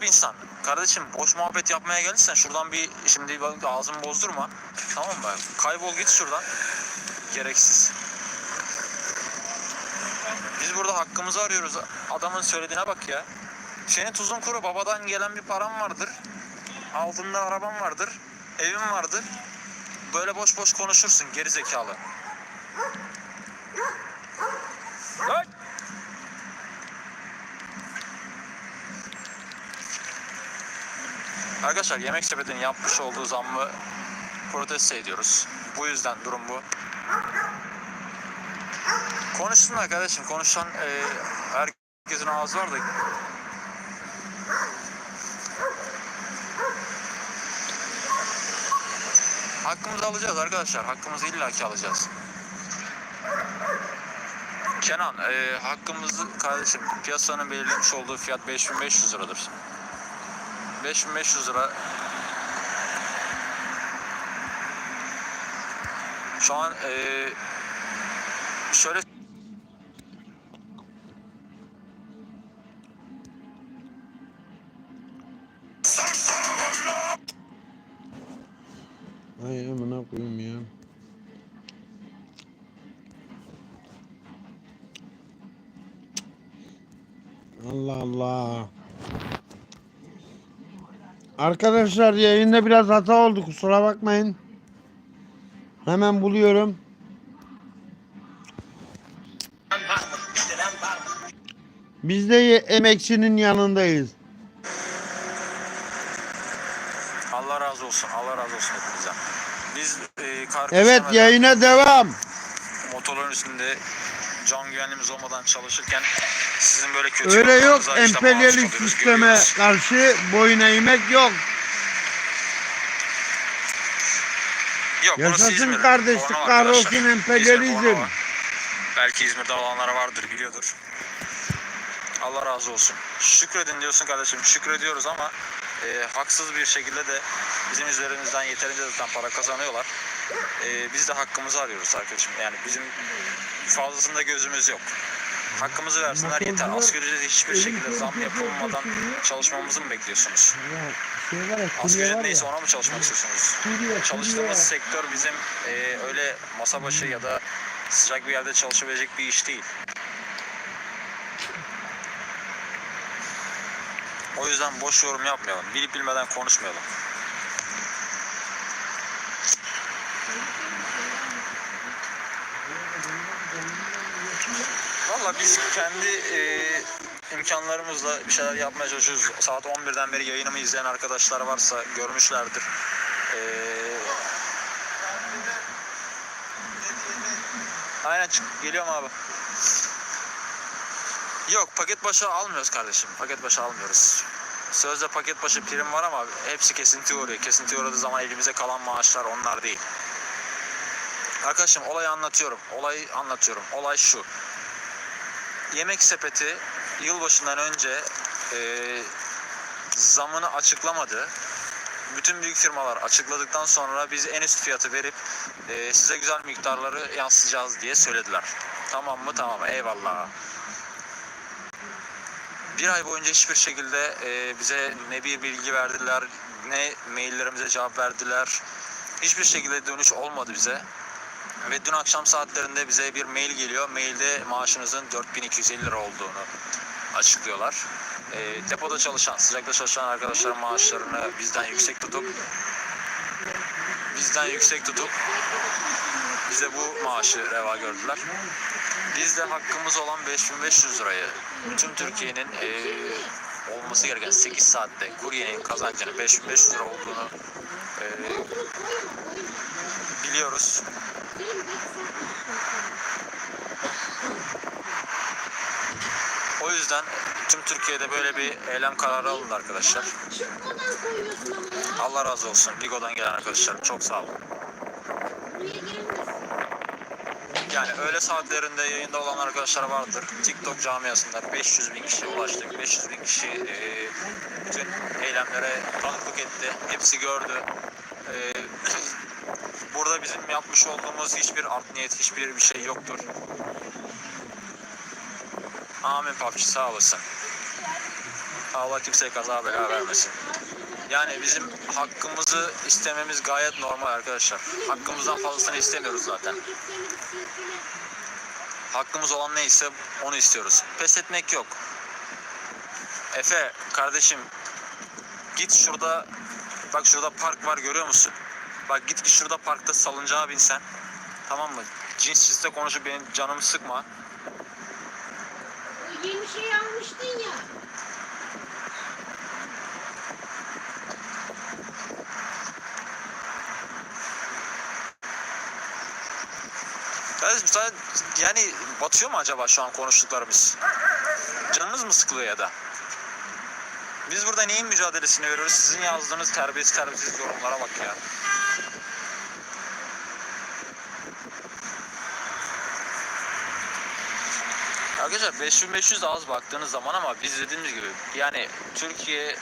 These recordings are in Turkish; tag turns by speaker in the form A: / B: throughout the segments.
A: garip insan. Kardeşim boş muhabbet yapmaya gelirsen şuradan bir şimdi ağzımı bozdurma. Tamam mı? Kaybol git şuradan. Gereksiz. Biz burada hakkımızı arıyoruz. Adamın söylediğine bak ya. Senin tuzun kuru babadan gelen bir param vardır. Altında araban vardır. Evin vardır. Böyle boş boş konuşursun geri zekalı. Arkadaşlar yemek sepetinin yapmış olduğu zammı protesto ediyoruz. Bu yüzden durum bu. Konuşsun arkadaşım. Konuşan e, herkesin ağzı var da Hakkımızı alacağız arkadaşlar. Hakkımızı illaki alacağız. Kenan, e, hakkımızı kardeşim piyasanın belirlemiş olduğu fiyat 5500 liradır. 5500 lira. Şu an e, şöyle
B: Ay amına koyayım ya. Allah Allah. Arkadaşlar yayında biraz hata oldu kusura bakmayın. Hemen buluyorum. Biz de emekçinin yanındayız.
A: Allah razı olsun. Allah razı olsun hepinizden. Biz e, kar
B: Evet yayına devam.
A: motorların üstünde can güvenliğimiz olmadan çalışırken sizin böyle kötü
B: Öyle yok emperyalist sisteme
A: görüyoruz.
B: karşı boyun eğmek yok.
A: Yok,
B: Yaşasın kardeşlik, kahrolsun emperyalizm.
A: Belki İzmir'de olanlara vardır biliyordur. Allah razı olsun. Şükredin diyorsun kardeşim. Şükrediyoruz ama e, haksız bir şekilde de bizim üzerimizden yeterince zaten para kazanıyorlar. E, biz de hakkımızı arıyoruz arkadaşım. Yani bizim fazlasında gözümüz yok. Hakkımızı versinler yeter. Asgari ücrete hiçbir şekilde zam yapılmadan çalışmamızı mı bekliyorsunuz? Asgari ücret neyse ona mı çalışmak istiyorsunuz? Çalıştığımız sektör bizim e, öyle masa başı ya da sıcak bir yerde çalışabilecek bir iş değil. O yüzden boş yorum yapmayalım. Bilip bilmeden konuşmayalım. Biz kendi e, imkanlarımızla bir şeyler yapmaya çalışıyoruz. Saat 11'den beri yayınımı izleyen arkadaşlar varsa görmüşlerdir. E, aynen çık. Geliyorum abi. Yok paket başı almıyoruz kardeşim. Paket başı almıyoruz. Sözde paket başı prim var ama hepsi kesinti uğruyor. Kesinti uğradığı zaman elimize kalan maaşlar onlar değil. Arkadaşım olayı anlatıyorum. Olayı anlatıyorum. Olay şu. Yemek sepeti yılbaşından önce e, zamını açıklamadı. Bütün büyük firmalar açıkladıktan sonra biz en üst fiyatı verip e, size güzel miktarları yansıtacağız diye söylediler. Tamam mı? Tamam. Eyvallah. Bir ay boyunca hiçbir şekilde e, bize ne bir bilgi verdiler, ne maillerimize cevap verdiler. Hiçbir şekilde dönüş olmadı bize. Ve dün akşam saatlerinde bize bir mail geliyor. Mailde maaşınızın 4250 lira olduğunu açıklıyorlar. E, depoda çalışan, sıcakta çalışan arkadaşların maaşlarını bizden yüksek tutup bizden yüksek tutup bize bu maaşı reva gördüler. Biz de hakkımız olan 5500 lirayı tüm Türkiye'nin eee, olması gereken 8 saatte kuryenin kazancının 5500 lira olduğunu eee, biliyoruz. O yüzden tüm Türkiye'de böyle bir eylem kararı alındı arkadaşlar. Allah razı olsun. Ligo'dan gelen arkadaşlar çok sağ olun. Yani öğle saatlerinde yayında olan arkadaşlar vardır. TikTok camiasında 500 bin kişiye ulaştık. 500 bin kişi e, bütün eylemlere tanıklık etti. Hepsi gördü. E, burada bizim yapmış olduğumuz hiçbir art niyet, hiçbir bir şey yoktur. Amin PUBG sağ olasın. Allah kimseye kaza bela vermesin. Yani bizim hakkımızı istememiz gayet normal arkadaşlar. Hakkımızdan fazlasını istemiyoruz zaten. Hakkımız olan neyse onu istiyoruz. Pes etmek yok. Efe kardeşim git şurada bak şurada park var görüyor musun? Bak git ki şurada parkta salıncağa binsen. Tamam mı? Cinsizle konuşup benim canımı sıkma.
C: Yeni şey almıştın ya.
A: Kardeşim sen yani batıyor mu acaba şu an konuştuklarımız? Canınız mı sıkılıyor ya da? Biz burada neyin mücadelesini veriyoruz? Sizin yazdığınız terbiyesiz terbiyesiz yorumlara bak ya. Arkadaşlar 5500 de az baktığınız zaman ama biz dediğimiz gibi yani Türkiye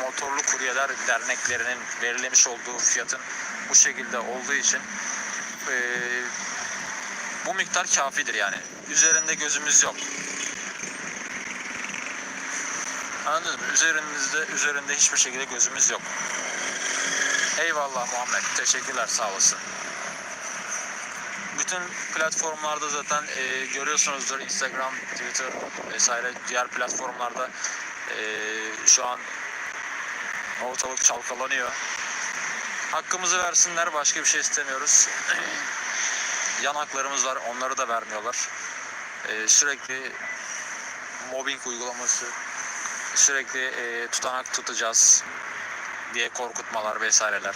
A: Motorlu Kuryeler Derneklerinin belirlemiş olduğu fiyatın bu şekilde olduğu için eee, bu miktar kafidir yani. Üzerinde gözümüz yok. Anladınız mı? Üzerinizde, üzerinde hiçbir şekilde gözümüz yok. Eyvallah Muhammed. Teşekkürler sağ olasın. Bütün platformlarda zaten e, görüyorsunuzdur Instagram, Twitter vesaire diğer platformlarda e, şu an ortalık çalkalanıyor. Hakkımızı versinler başka bir şey istemiyoruz. Yan haklarımız var onları da vermiyorlar. E, sürekli mobbing uygulaması, sürekli e, tutanak tutacağız diye korkutmalar vesaireler.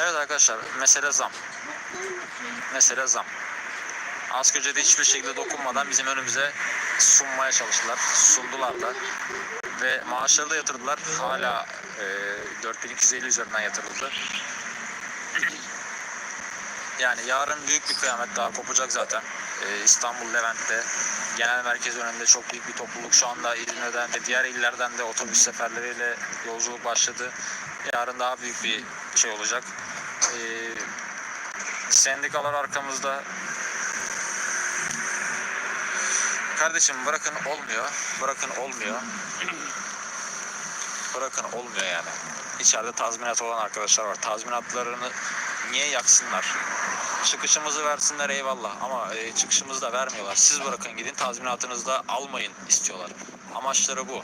A: Evet arkadaşlar mesele zam. Mesele zam. Asgari ücrete hiçbir şekilde dokunmadan bizim önümüze sunmaya çalıştılar. Sundular da. Ve maaşları da yatırdılar. Hala e, 4250 üzerinden yatırıldı. Yani yarın büyük bir kıyamet daha kopacak zaten. E, İstanbul Levent'te genel merkez önünde çok büyük bir topluluk şu anda İzmir'den ve diğer illerden de otobüs seferleriyle yolculuk başladı. Yarın daha büyük bir şey olacak. E, sendikalar arkamızda. Kardeşim bırakın olmuyor. Bırakın olmuyor. bırakın olmuyor yani. İçeride tazminat olan arkadaşlar var. Tazminatlarını niye yaksınlar? Çıkışımızı versinler eyvallah ama e, çıkışımızı da vermiyorlar. Siz bırakın gidin tazminatınızı da almayın istiyorlar. Amaçları bu.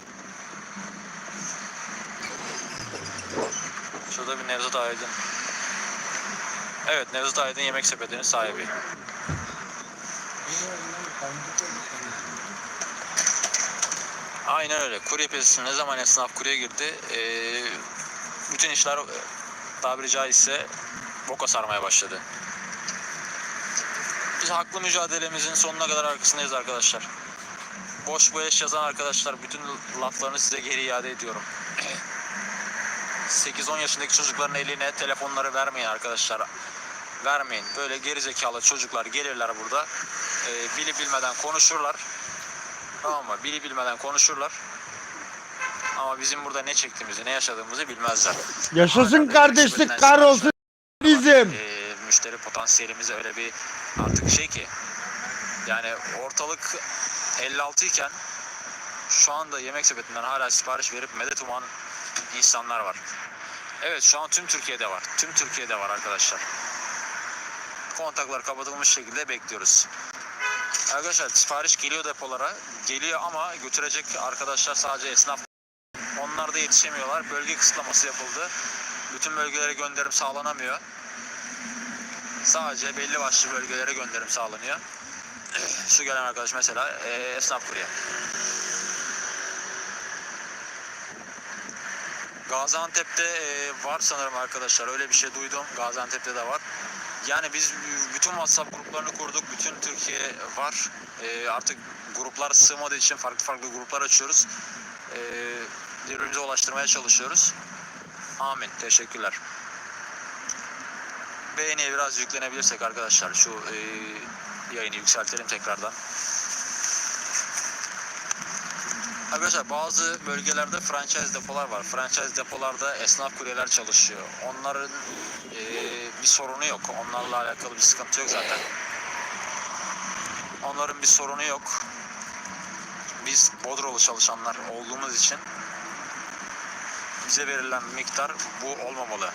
A: Şurada bir Nevzat Aydın. Evet Nevzat Aydın Yemek Sepeti'nin sahibi. Aynen öyle. Kurye piyasasına ne zaman esnaf kurye girdi, eee, bütün işler e, tabiri caizse boka sarmaya başladı. Biz haklı mücadelemizin sonuna kadar arkasındayız arkadaşlar. Boş beleş yazan arkadaşlar bütün laflarını size geri iade ediyorum. 8-10 yaşındaki çocukların eline telefonları vermeyin arkadaşlar. Vermeyin. Böyle gerizekalı çocuklar gelirler burada. Eee bilip bilmeden konuşurlar. Tamam mı? Bili bilmeden konuşurlar. Ama bizim burada ne çektiğimizi, ne yaşadığımızı bilmezler.
B: Yaşasın
A: Hala
B: kardeşlik kahrolsun bizim.
A: Ee, müşteri potansiyelimiz öyle bir artık şey ki yani ortalık 56 iken şu anda yemek sepetinden hala sipariş verip medet uman insanlar var. Evet şu an tüm Türkiye'de var. Tüm Türkiye'de var arkadaşlar. Kontaklar kapatılmış şekilde bekliyoruz. Arkadaşlar sipariş geliyor depolara. Geliyor ama götürecek arkadaşlar sadece esnaf. Onlar da yetişemiyorlar. Bölge kısıtlaması yapıldı. Bütün bölgelere gönderim sağlanamıyor. Sadece belli başlı bölgelere gönderim sağlanıyor. Şu gelen arkadaş mesela e, esnaf buraya. Gaziantep'te e, var sanırım arkadaşlar. Öyle bir şey duydum. Gaziantep'te de var. Yani biz bütün WhatsApp gruplarını kurduk. Bütün Türkiye var. E, artık gruplar sığmadığı için farklı farklı gruplar açıyoruz. E, birbirimize ulaştırmaya çalışıyoruz. Amin. Teşekkürler. Beğeniye biraz yüklenebilirsek arkadaşlar şu e, yayını yükseltelim tekrardan. Arkadaşlar bazı bölgelerde franchise depolar var. Franchise depolarda esnaf kuryeler çalışıyor. Onların e, bir sorunu yok. Onlarla alakalı bir sıkıntı yok zaten. Onların bir sorunu yok. biz Bodrolu çalışanlar olduğumuz için bize verilen miktar bu olmamalı.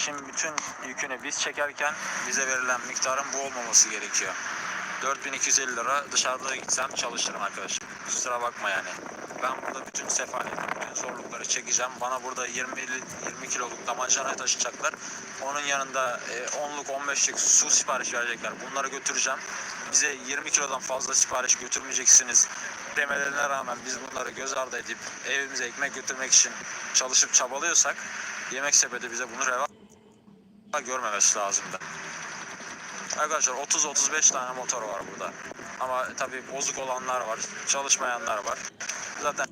A: İşin bütün yükünü biz çekerken bize verilen miktarın bu olmaması gerekiyor. 4250 lira dışarıda gitsem çalışırım arkadaşlar. Kusura bakma yani. Ben burada bütün sefaleti, bütün zorlukları çekeceğim. Bana burada 20 li- 20 kiloluk damacana taşıyacaklar. Onun yanında e, 10'luk 15'lik su sipariş verecekler. Bunları götüreceğim. Bize 20 kilodan fazla sipariş götürmeyeceksiniz demelerine rağmen biz bunları göz ardı edip evimize ekmek götürmek için çalışıp çabalıyorsak yemek sepeti bize bunu reva görmemesi lazımdı. Arkadaşlar 30-35 tane motor var burada. Ama tabii bozuk olanlar var, çalışmayanlar var. Zaten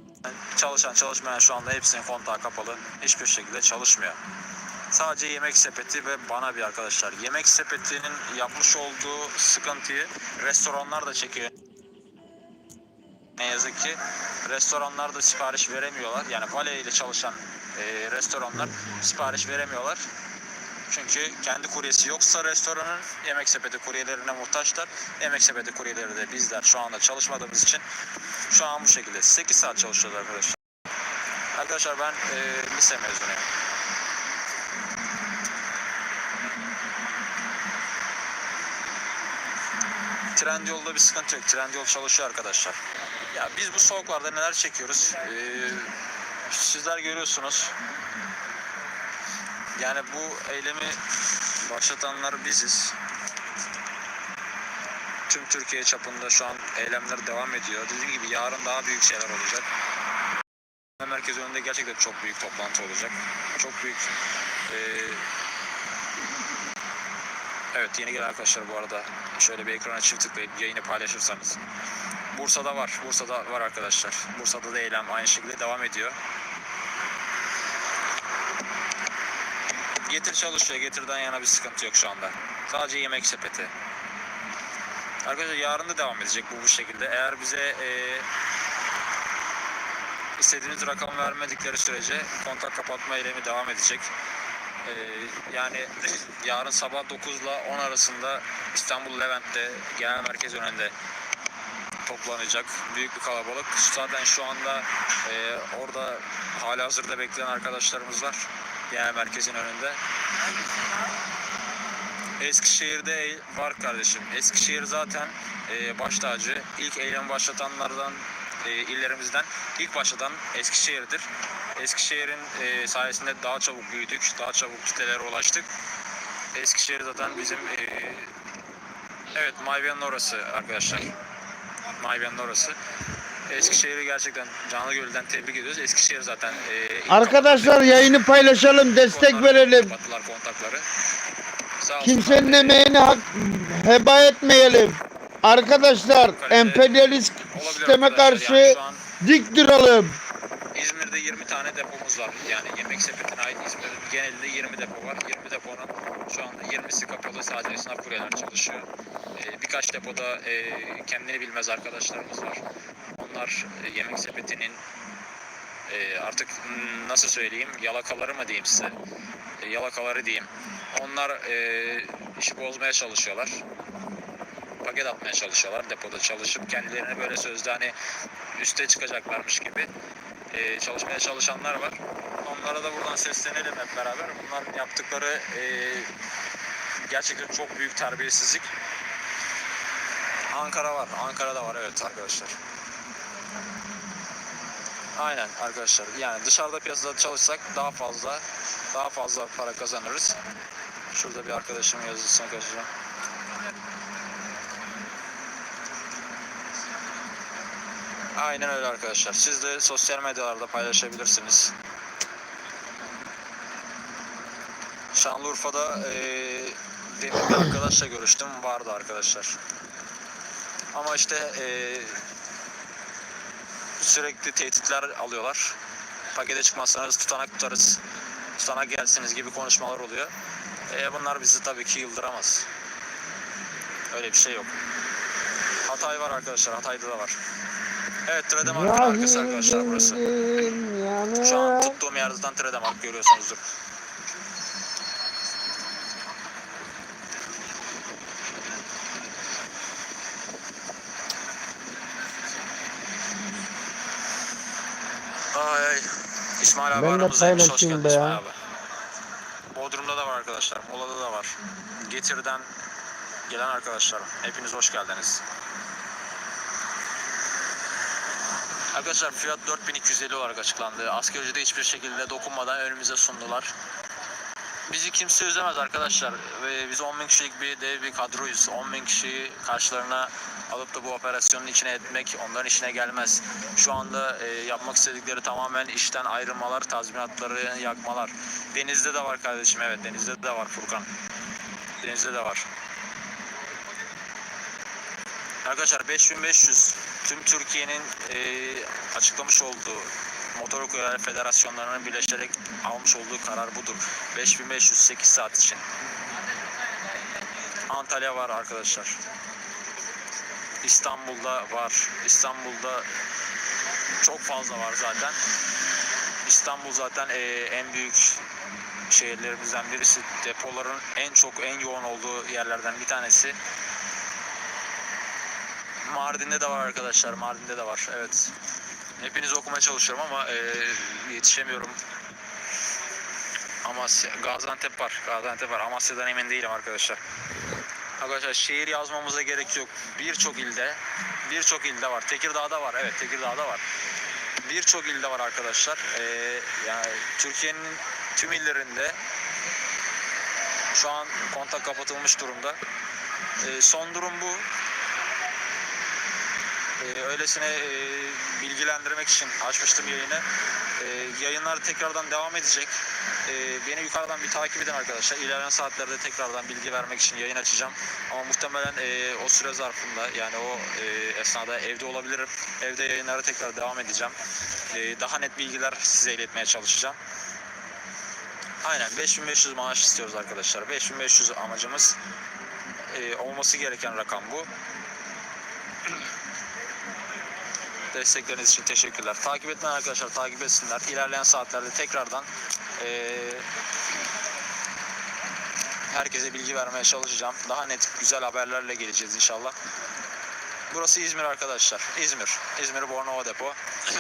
A: çalışan çalışmayan şu anda hepsinin kontağı kapalı. Hiçbir şekilde çalışmıyor. Sadece yemek sepeti ve bana bir arkadaşlar. Yemek sepetinin yapmış olduğu sıkıntıyı restoranlar da çekiyor. Ne yazık ki restoranlar da sipariş veremiyorlar. Yani vale çalışan e, restoranlar sipariş veremiyorlar. Çünkü kendi kuryesi yoksa restoranın yemek sepeti kuryelerine muhtaçlar. Yemek sepeti kuryeleri de bizler şu anda çalışmadığımız için şu an bu şekilde 8 saat çalışıyorlar arkadaşlar. Arkadaşlar ben e, lise mezunuyum. Trendyol'da bir sıkıntı yok. Trendyol çalışıyor arkadaşlar. Ya biz bu soğuklarda neler çekiyoruz? Ee, sizler görüyorsunuz. Yani bu eylemi başlatanlar biziz. Tüm Türkiye çapında şu an eylemler devam ediyor. Dediğim gibi yarın daha büyük şeyler olacak. Merkez önünde gerçekten çok büyük toplantı olacak. Çok büyük eee Evet yeni gelen arkadaşlar bu arada şöyle bir ekrana çift tıklayıp yayını paylaşırsanız. Bursa'da var. Bursa'da var arkadaşlar. Bursa'da da eylem aynı şekilde devam ediyor. Getir çalışıyor. Getirden yana bir sıkıntı yok şu anda. Sadece yemek sepeti. Arkadaşlar yarın da devam edecek bu bu şekilde. Eğer bize e, istediğiniz rakam vermedikleri sürece kontak kapatma eylemi devam edecek. E, yani yarın sabah 9 ile 10 arasında İstanbul Levent'te genel merkez önünde toplanacak büyük bir kalabalık. Zaten şu anda e, orada hala hazırda bekleyen arkadaşlarımız var. Genel merkezin önünde. Eskişehir'de var kardeşim. Eskişehir zaten e, baş tacı. İlk eylemi başlatanlardan e, illerimizden ilk başlatan Eskişehir'dir. Eskişehir'in e, sayesinde daha çabuk büyüdük, daha çabuk kitlelere ulaştık. Eskişehir zaten bizim e, evet Mayvia'nın orası arkadaşlar. Mayvia'nın orası. Eskişehir'i gerçekten canlı gönülden tebrik ediyoruz. Eskişehir zaten e,
B: Arkadaşlar yayını paylaşalım, destek verelim.
A: Kapattılar kontakları. Sağ.
B: Kimsenin emeğini hak, heba etmeyelim. Arkadaşlar emperyalist
A: Olabilir
B: sisteme
A: arkadaşlar.
B: karşı
A: Yani şu an
B: dik duralım.
A: İzmir'de 20 tane depomuz var. Yani yemek sepetine ait İzmir'in genelinde 20 depo var. 20 deponun şu anda 20'si kapalı. Sadece esnaf kuryeler çalışıyor. Ee, birkaç depoda e, kendini bilmez arkadaşlarımız var. Onlar e, yemek sepetinin e, artık nasıl söyleyeyim yalakaları mı diyeyim size? E, yalakaları diyeyim. Onlar e, işi bozmaya çalışıyorlar paket atmaya çalışıyorlar depoda çalışıp kendilerine böyle sözde hani üste çıkacaklarmış gibi çalışmaya çalışanlar var. Onlara da buradan seslenelim hep beraber. Bunların yaptıkları gerçekten çok büyük terbiyesizlik. Ankara var. Ankara'da var evet arkadaşlar. Aynen arkadaşlar. Yani dışarıda piyasada çalışsak daha fazla daha fazla para kazanırız. Şurada bir arkadaşım yazısını kaçıracağım. Aynen öyle arkadaşlar. Siz de sosyal medyalarda paylaşabilirsiniz. Şanlıurfa'da eee demin bir arkadaşla görüştüm. Vardı arkadaşlar. Ama işte eee, sürekli tehditler alıyorlar. Pakete çıkmazsanız tutanak tutarız. Tutanak gelsiniz gibi konuşmalar oluyor. E, bunlar bizi tabii ki yıldıramaz. Öyle bir şey yok. Hatay var arkadaşlar. Hatay'da da var. Evet Tredemark'ın arkası arkadaşlar burası. Şu an tuttuğum yerden Tredemark görüyorsunuzdur. Ay ay. İsmail abi
B: Ben de
A: aramızdaymış. Hoş geldin
B: be
A: İsmail
B: ya.
A: abi. Bodrum'da da var arkadaşlar. Mola'da da var. Getir'den gelen arkadaşlar. Hepiniz hoş geldiniz. Arkadaşlar fiyat 4250 olarak açıklandı. Asgari ücrete hiçbir şekilde dokunmadan önümüze sundular. Bizi kimse üzemez arkadaşlar. Ve biz 10 bin kişilik bir dev bir kadroyuz. 10 bin kişiyi karşılarına alıp da bu operasyonun içine etmek onların işine gelmez. Şu anda e, yapmak istedikleri tamamen işten ayrılmalar, tazminatları yakmalar. Denizde de var kardeşim evet denizde de var Furkan. Denizde de var. Arkadaşlar 5500 tüm Türkiye'nin e, açıklamış olduğu motor okuyucular federasyonlarının birleşerek almış olduğu karar budur. 5500 8 saat için. Antalya var arkadaşlar. İstanbul'da var. İstanbul'da çok fazla var zaten. İstanbul zaten e, en büyük şehirlerimizden birisi. Depoların en çok en yoğun olduğu yerlerden bir tanesi. Mardin'de de var arkadaşlar. Mardin'de de var. Evet. Hepinizi okumaya çalışıyorum ama e, yetişemiyorum. Amasya, Gaziantep var. Gaziantep var. Amasya'dan emin değilim arkadaşlar. Arkadaşlar şehir yazmamıza gerek yok. Birçok ilde, birçok ilde var. Tekirdağ'da var. Evet, Tekirdağ'da var. Birçok ilde var arkadaşlar. Ee, yani Türkiye'nin tüm illerinde şu an kontak kapatılmış durumda. Ee, son durum bu. Ee, öylesine e, bilgilendirmek için açmıştım yayını. Ee, yayınlar tekrardan devam edecek. Ee, beni yukarıdan bir takip edin arkadaşlar. İlerleyen saatlerde tekrardan bilgi vermek için yayın açacağım. Ama muhtemelen e, o süre zarfında yani o e, esnada evde olabilirim. Evde yayınlara tekrar devam edeceğim. E, daha net bilgiler size iletmeye çalışacağım. Aynen 5500 maaş istiyoruz arkadaşlar. 5500 amacımız. E, olması gereken rakam bu. Destekleriniz için teşekkürler. Takip etmeyen arkadaşlar takip etsinler. İlerleyen saatlerde tekrardan eee, herkese bilgi vermeye çalışacağım. Daha net güzel haberlerle geleceğiz inşallah. Burası İzmir arkadaşlar. İzmir. İzmir Bornova Depo.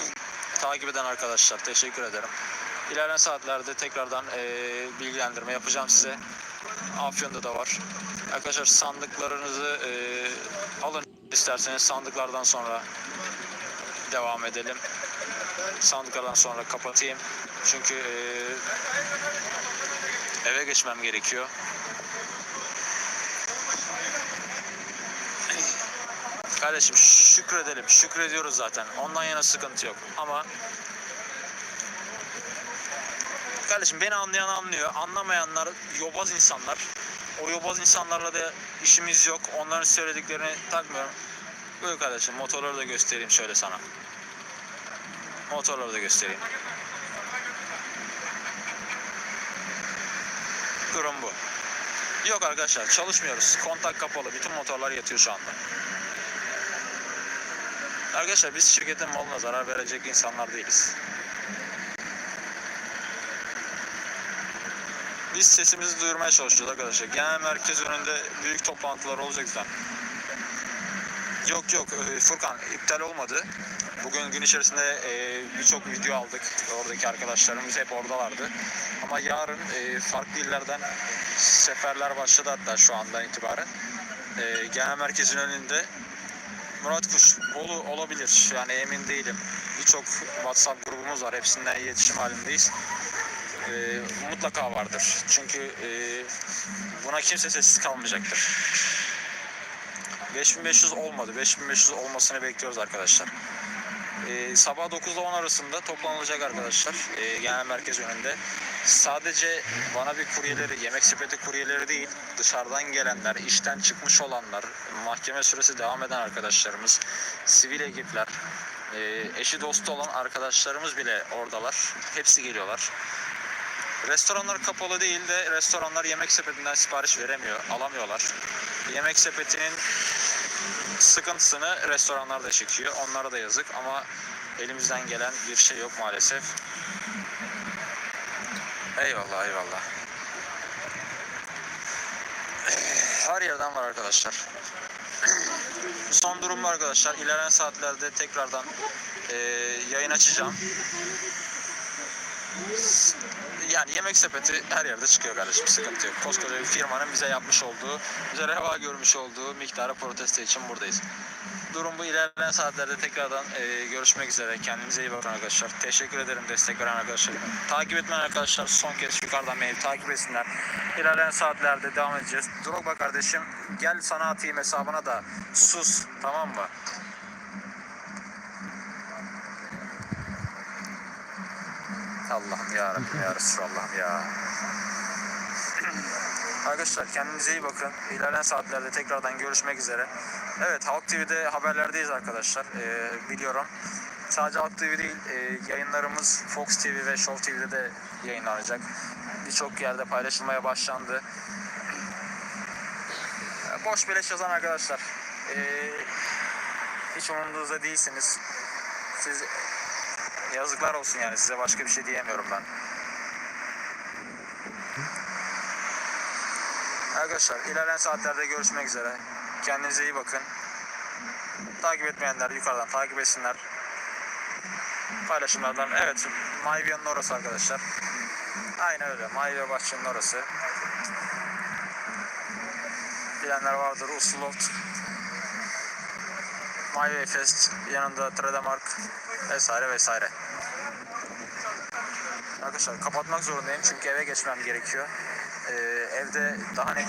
A: takip eden arkadaşlar teşekkür ederim. İlerleyen saatlerde tekrardan eee, bilgilendirme yapacağım size. Afyon'da da var. Arkadaşlar sandıklarınızı eee, alın isterseniz sandıklardan sonra devam edelim. Sandıklardan sonra kapatayım. Çünkü eee, eve geçmem gerekiyor. Kardeşim şükredelim. Şükrediyoruz zaten. Ondan yana sıkıntı yok. Ama Kardeşim beni anlayan anlıyor. Anlamayanlar yobaz insanlar. O yobaz insanlarla da işimiz yok. Onların söylediklerini takmıyorum. Buyur kardeşim motorları da göstereyim şöyle sana. Motorları da göstereyim. Durum bu. Yok arkadaşlar çalışmıyoruz. Kontak kapalı. Bütün motorlar yatıyor şu anda. Arkadaşlar biz şirketin malına zarar verecek insanlar değiliz. Biz sesimizi duyurmaya çalışıyoruz arkadaşlar. Genel merkez önünde büyük toplantılar olacak zaten. Yok yok e, Furkan iptal olmadı. Bugün gün içerisinde e, birçok video aldık. Oradaki arkadaşlarımız hep oradalardı. Ama yarın e, farklı illerden seferler başladı hatta şu andan itibaren. E, genel merkezin önünde Murat Kuş, Bolu olabilir. Yani emin değilim. Birçok WhatsApp grubumuz var. Hepsinden iletişim halindeyiz. E, mutlaka vardır. Çünkü e, buna kimse sessiz kalmayacaktır. 5500 olmadı. 5500 olmasını bekliyoruz arkadaşlar. Ee, sabah 9 ile 10 arasında toplanılacak arkadaşlar. Ee, genel merkez önünde. Sadece bana bir kuryeleri, yemek sepeti kuryeleri değil, dışarıdan gelenler, işten çıkmış olanlar, mahkeme süresi devam eden arkadaşlarımız, sivil ekipler, e, eşi dostu olan arkadaşlarımız bile oradalar. Hepsi geliyorlar. Restoranlar kapalı değil de restoranlar yemek sepetinden sipariş veremiyor, alamıyorlar. Yemek sepetinin sıkıntısını restoranlar da çekiyor. Onlara da yazık ama elimizden gelen bir şey yok maalesef. Eyvallah eyvallah. Her yerden var arkadaşlar. Son durum arkadaşlar. İlerleyen saatlerde tekrardan e, yayın açacağım. Yani yemek sepeti her yerde çıkıyor kardeşim sıkıntı yok. Koskoca bir firmanın bize yapmış olduğu, bize reva görmüş olduğu miktarı protesto için buradayız. Durum bu ilerleyen saatlerde tekrardan e, görüşmek üzere. Kendinize iyi bakın arkadaşlar. Teşekkür ederim destek veren arkadaşlarıma. Takip etmeyen arkadaşlar son kez yukarıdan beni takip etsinler. İlerleyen saatlerde devam edeceğiz. Drogba kardeşim gel sana atayım hesabına da sus tamam mı? Allah'ım ya Rabbim ya Resulallah'ım ya. Arkadaşlar kendinize iyi bakın. İlerleyen saatlerde tekrardan görüşmek üzere. Evet Halk TV'de haberlerdeyiz arkadaşlar. Ee, biliyorum. Sadece Halk TV değil e, yayınlarımız Fox TV ve Show TV'de de yayınlanacak. Birçok yerde paylaşılmaya başlandı. Boş beleş yazan arkadaşlar. Ee, hiç umurunuzda değilsiniz. Siz yazıklar olsun yani size başka bir şey diyemiyorum ben. Arkadaşlar ilerleyen saatlerde görüşmek üzere. Kendinize iyi bakın. Takip etmeyenler yukarıdan takip etsinler. Paylaşımlardan evet Mayvia'nın orası arkadaşlar. Aynen öyle Mayvia Bahçe'nin orası. Bilenler vardır Usloft. Mayvia Fest yanında Tredemark vesaire vesaire. Arkadaşlar kapatmak zorundayım çünkü eve geçmem gerekiyor. Ee, evde daha net